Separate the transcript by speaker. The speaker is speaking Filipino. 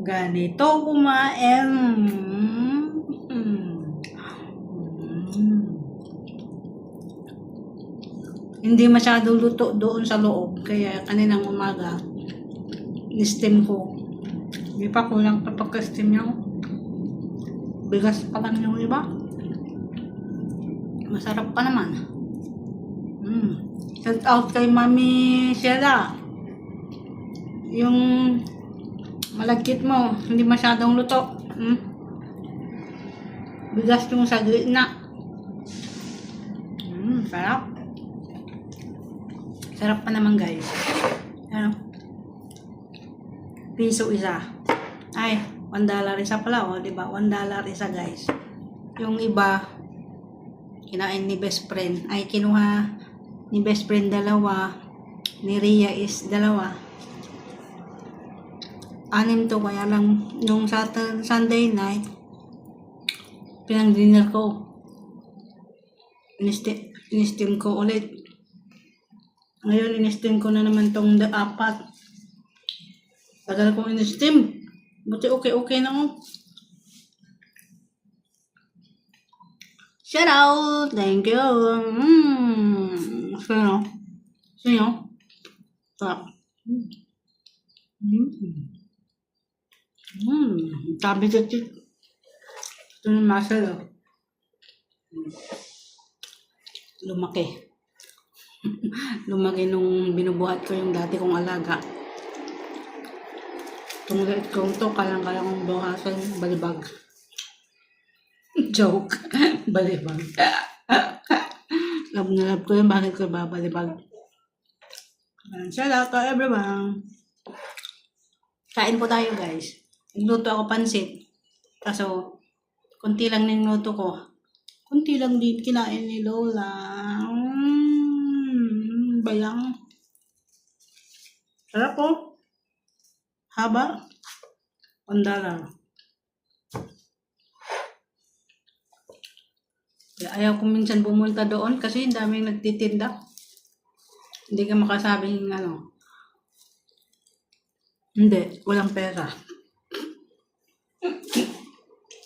Speaker 1: ganito kumain. Hindi masyado luto doon sa loob. Kaya kaninang umaga, ni-steam ko. Hindi pa kulang pa pagka-steam niya. Bigas pa lang yung iba. Masarap pa naman. Mm. Shout out kay Mami Sheila. Yung malagkit mo, hindi masyadong luto. Mm. Bigas yung sa gitna. Mm, sarap. Sarap pa naman guys. Ano? Piso isa. Ay, one dollar isa pala, oh, di ba? One dollar isa guys. Yung iba, kinain ni best friend. Ay, kinuha ni best friend dalawa. Ni Ria is dalawa. Anim to, kaya lang yung Saturday, Sunday night, pinang dinner ko. Inistim, inistim ko ulit. Ngayon, inistim ko na naman tong the apat. Tagal kong inistim. Buti okay-okay na oh. Shout out! Thank you! Mmm! Sino? Sino? Sarap. Mmm. Mmm. Tabi ka chik. Ito yung muscle oh. Lumaki. Lumaki nung binubuhat ko yung dati kong alaga. Itong liit kong to, kalang-kalang kong buhasan, balibag. Joke. balibag. love na love ko yun, bakit ko babalibag? Ayan, Shout out to everyone. Kain po tayo guys. Nagluto ako pansit. Kaso, konti lang niluto ko. Kunti lang din kinain ni Lola. Mm, bayang. Sarap po. Haba. One Kaya ayaw ko minsan pumunta doon kasi daming nagtitinda. Hindi ka makasabing ano. Hindi, walang pera.